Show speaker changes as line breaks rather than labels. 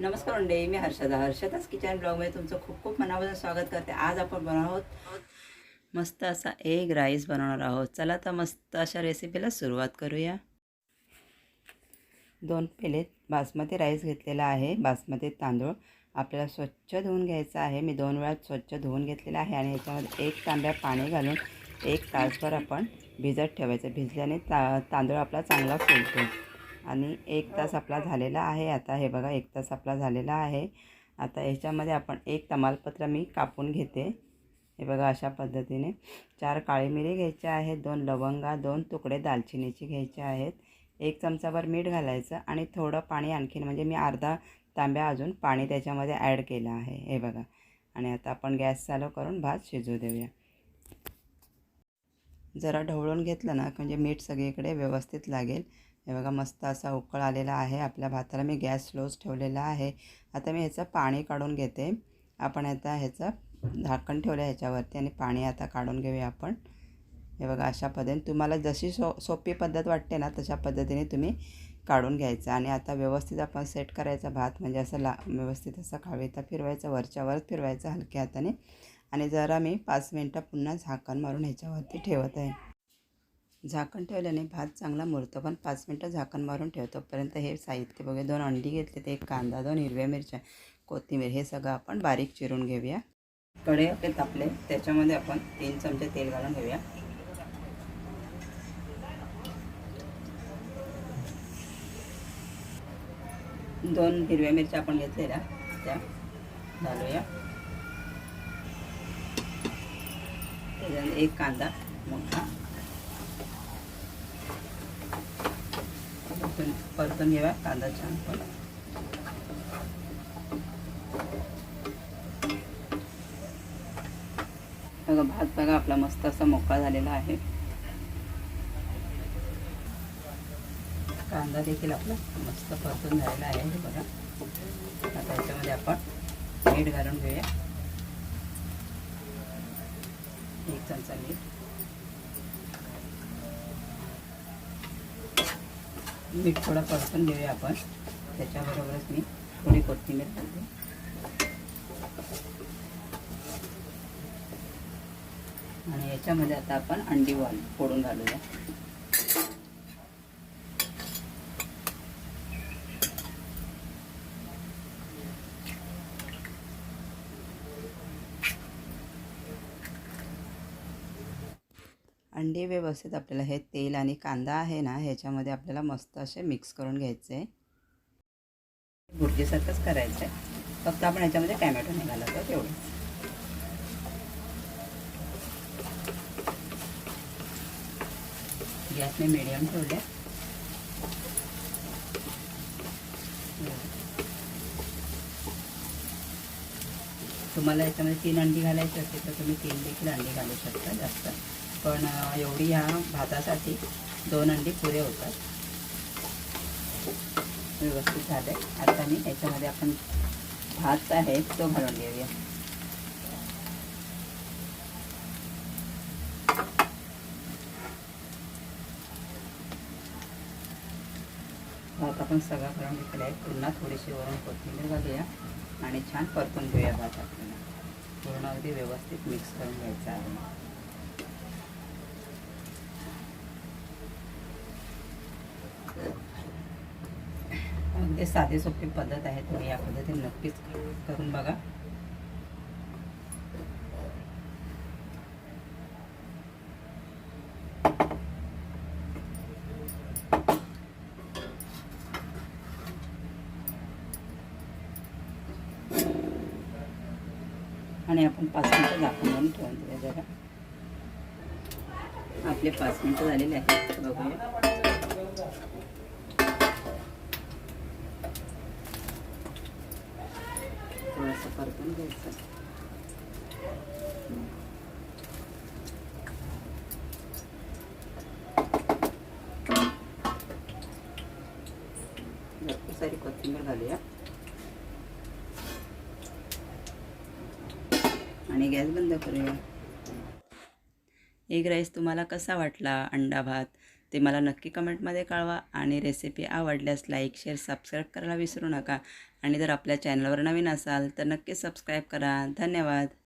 नमस्कार मंडळी मी हर्षदा. हर्षदाच किचन ब्लॉगमध्ये तुमचं खूप खूप मनापासून स्वागत करते. आज आपण बनवणार आहोत मस्त असा एग राईस बनवणार आहोत. चला तर मस्त अशा रेसिपीला सुरुवात करूया. दोन पेलेत बासमती राईस घेतलेला आहे. बासमती तांदूळ आपल्याला स्वच्छ धुवून घ्यायचा आहे. मी दोन वेळा स्वच्छ धुवून घेतलेला आहे आणि ह्याच्यामध्ये एक तांब्या पाणी घालून एक तासभर आपण भिजत ठेवायचं. भिजल्याने ता तांदूळ आपला चांगला फुलतो. आणि एक तास आपला झालेला आहे. आता हे बघा एक तास आपला झालेला आहे. आता ह्याच्यामध्ये आपण एक तमालपत्र मी कापून घेते. हे बघा अशा पद्धतीने. चार काळी मिरी घ्यायच्या आहेत दोन लवंगा दोन तुकडे दालचिनीचे घ्यायचे आहेत. एक चमचाभर मीठ घालायचं आणि थोडं पाणी आणखीन म्हणजे मी अर्धा तांब्या अजून पाणी त्याच्यामध्ये ॲड केलं आहे. हे बघा. आणि आता आपण गॅस चालू करून भात शिजू देऊया. जरा ढवळून घेतलं ना म्हणजे मीठ सगळीकडे व्यवस्थित लागेल. हे बघा मस्त असा उकळ आलेला आहे आपल्या भाताला. मी गॅस स्लोच ठेवलेला आहे. आता मी ह्याचं पाणी काढून घेते. आपण आता ह्याचं झाकण ठेवलं ह्याच्यावरती आणि पाणी आता काढून घेऊया आपण. हे बघा अशा पद्धतीने. तुम्हाला जशी सो सोपी पद्धत वाटते ना तशा पद्धतीने तुम्ही काढून घ्यायचं. आणि आता व्यवस्थित आपण सेट करायचा भात. म्हणजे असं ला व्यवस्थित असं खावेता फिरवायचं वरच्यावरच फिरवायचं हलक्या हाताने. आणि जरा मी पाच मिनटं पुन्हा झाकण मारून ह्याच्यावरती ठेवत आहे. झाकण ठेवल्याने भात चांगला मुरतो. पण पाच मिनटं झाकण मारून ठेवतोपर्यंत हे साहित्य बघूया. दोन अंडी घेतले ते एक कांदा दोन हिरव्या मिरच्या कोथिंबीर. हे सगळं आपण बारीक चिरून घेऊया. कडे आपले तापले. त्याच्यामध्ये आपण तीन चमचे तेल घालून घेऊया. दोन हिरव्या मिरच्या आपण घेतलेल्या त्या घालूया. त्याच्यानंतर एक कांदा मोठा. परतून परतून घेऊया कांदा छान पण. बघा भात बघा आपला मस्त असा मोकळा झालेला आहे. कांदा देखील आपला मस्त परतून झालेला आहे हे बघा. आता याच्यामध्ये आपण मीठ घालून घेऊया. एक चमचा मीठ. मीठ थोडं परतून घेऊया आपण. त्याच्याबरोबरच मी थोडी कोथिंबीर घालते आणि याच्यामध्ये आता आपण अंडी वाल फोडून घालूया. अंडी व्यवस्थित आपल्याला हे तेल आणि कांदा आहे ना ह्याच्यामध्ये आपल्याला मस्त असे मिक्स करून घ्यायचे. आहे भुर्जीसारखंच करायचं आहे फक्त आपण ह्याच्यामध्ये टॅमॅटो निघाला तर तेवढं. गॅस मी मिडियम ठेवले तुम्हाला याच्यामध्ये तीन अंडी घालायची असते तर तुम्ही तीन देखील अंडी घालू शकता जास्त. पण एवढी ह्या भातासाठी दोन अंडी पुरे होतात. व्यवस्थित झाले. आता मी याच्यामध्ये आपण भात आहे तो घालून घेऊया. भात आपण सगळा घालून घेतलेला आहे. पुन्हा थोडीशी वरून कोथिंबीर घालूया आणि छान परतून घेऊया भात आपल्याला. पूर्ण अगदी व्यवस्थित मिक्स करून घ्यायचा आहे. अगदी साधे सोपी पद्धत आहे तुम्ही या पद्धतीने नक्कीच करून बघा. आणि आपण पाच मिनटं झाकून म्हणून ठेवून देऊया जरा. आपले पाच मिनटं झालेले आहेत. बघूया. परतून घ्यायचं. भरपूर सारी कोथिंबीर घालूया. आणि गॅस बंद करूया. एग राईस तुम्हाला कसा वाटला? अंडा भात? ते मला नक्की कमेंटमध्ये कळवा आणि रेसिपी आवडल्यास लाईक शेअर सबस्क्राईब करायला विसरू नका. आणि जर आपल्या चॅनलवर नवीन असाल तर नक्की सबस्क्राईब करा. धन्यवाद.